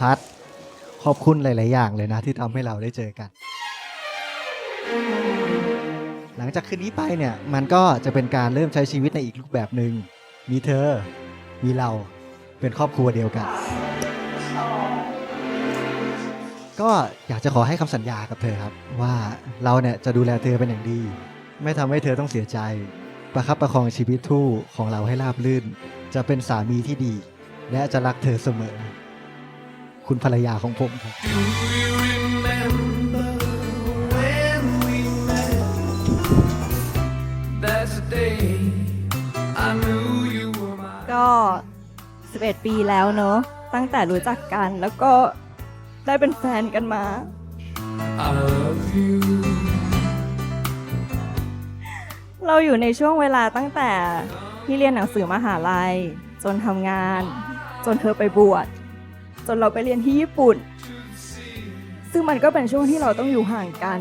พัดขอบคุณหลาย ๆ อย่างเลยนะ ที่ทำให้เราได้เจอกัน หลังจากคืนนี้ไปเนี่ย มันก็จะเป็นการเริ่มใช้ชีวิตในอีกรูปแบบหนึ่งมีเธอ มีเราเป็นครอบครัวเดียวกัน ก็อยากจะขอให้คำสัญญากับเธอครับ ว่าเราเนี่ยจะดูแลเธอเป็นอย่างดี ไม่ทำให้เธอต้องเสียใจ ประคับประคองชีวิตคู่ของเราให้ราบรื่น จะเป็นสามีที่ดี และจะรักเธอเสมอ คุณภรรยาของผมครับ ก็ 11 ปีแล้วเนอะตั้งแต่รู้จักกันแล้วก็ได้เป็นแฟนกันมา เราอยู่ในช่วงเวลาตั้งแต่ ที่เรียนหนังสือมหาลัย จนทำงาน จนเธอไปบวชจนเราไปเรียนที่ญี่ปุ่น ซึ่งมันก็เป็นช่วงที่เราต้องอยู่ห่างกัน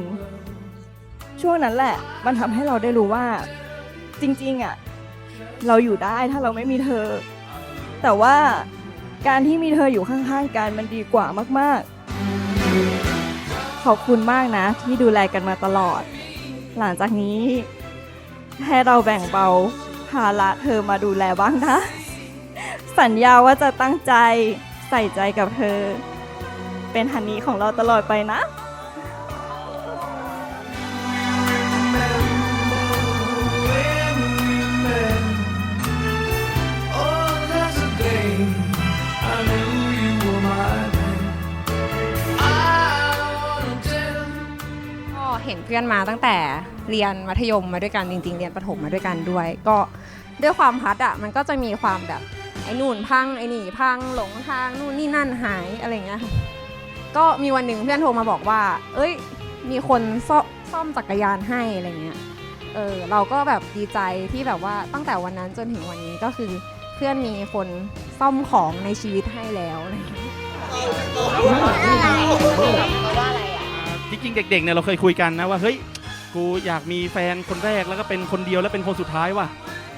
ช่วงนั้นแหละ มันทำให้เราได้รู้ว่า จริงๆอะเราอยู่ได้ถ้าเราไม่มีเธอ แต่ว่าการที่มีเธออยู่ข้างๆกันมันดีกว่ามากๆ ขอบคุณมากนะ ที่ดูแลกันมาตลอด หลังจากนี้ให้เราแบ่งเบา ภาระเธอมาดูแลบ้างนะ สัญญาว่าจะตั้งใจใส่ใจกับเธอ เป็นฮันนี่ของเราตลอดไปนะ เห็นเพื่อนมาตั้งแต่เรียนมัธยมมาด้วยกันจริง ๆ เรียนประถมมาด้วยกันด้วย ก็ด้วยความพัดอะมันก็จะมีความแบบไอ้นู่นพังไอ้นี่พังหลงทางนู่นนี่นั่นหายอะไรเงี้ยก็มีวันหนึ่งเพื่อนโทรมาบอกว่า เอ้ย มีคนซ่อซ่อมจักรยานให้อะไรเงี้ยเออเราก็แบบดีใจที่แบบว่าตั้งแต่วันนั้นจนถึงวันนี้ก็คือเพื่อนมีคนซ่อมของในชีวิตให้แล้วอะไรเงี้ย จริงๆเด็กๆเนี่ยเราเคยคุยกันนะว่าเฮ้ยกูอยากมีแฟนคนแรกแล้วก็เป็นคนเดียวแล้วเป็นคนสุดท้ายว่ะ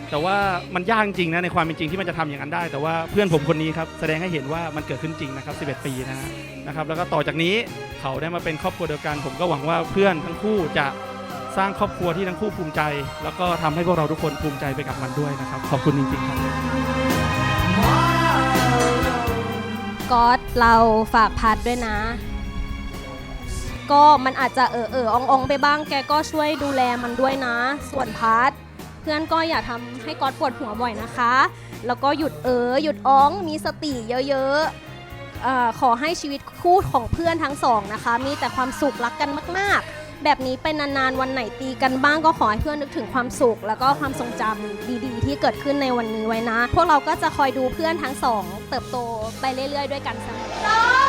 แต่ว่ามันยากจริงนะในความเป็นจริงที่มันจะทำอย่างนั้นได้ แต่ว่าเพื่อนผมคนนี้ครับแสดงให้เห็นว่ามันเกิดขึ้นจริงนะครับ 11 ปีนะนะครับแล้วก็ต่อจากนี้เขาได้มาเป็นครอบครัวเดียวกัน ผมก็หวังว่าเพื่อนทั้งคู่จะสร้างครอบครัวที่ทั้งคู่ภูมิใจ แล้วก็ทำให้พวกเราทุกคนภูมิใจไปกับมันด้วยนะครับขอบคุณจริง ๆ ครับก๊อตเราฝากพัดด้วยนะ ก็มันอาจจะเออเอออองอองไปบ้าง แกก็ช่วยดูแลมันด้วยนะ ส่วนพัดเพื่อนก็อย่าทำให้ก๊อตปวดหัวบ่อยนะคะ แล้วก็หยุดเออหยุดอ้องมีสติเยอะๆอขอให้ชีวิตคู่ของเพื่อนทั้งสองนะคะ มีแต่ความสุขรักกันมาก ๆ แบบนี้เป็นนานๆวันไหนตีกันบ้างก็ขอให้เพื่อนนึกถึงความสุข แล้วก็ความทรงจำดีๆ ที่เกิดขึ้นในวันนี้ไว้นะ พวกเราก็จะคอยดูเพื่อนทั้งสอง เติบโตไปเรื่อย ๆ ด้วยกันเสมอ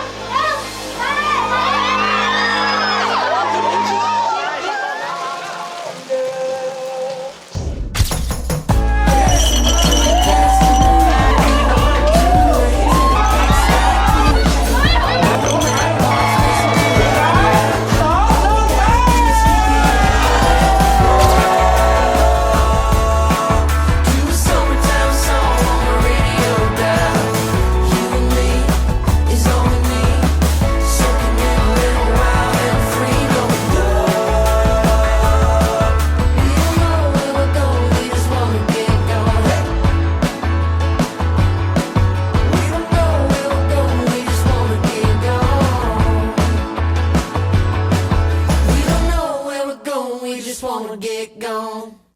wanna get gone.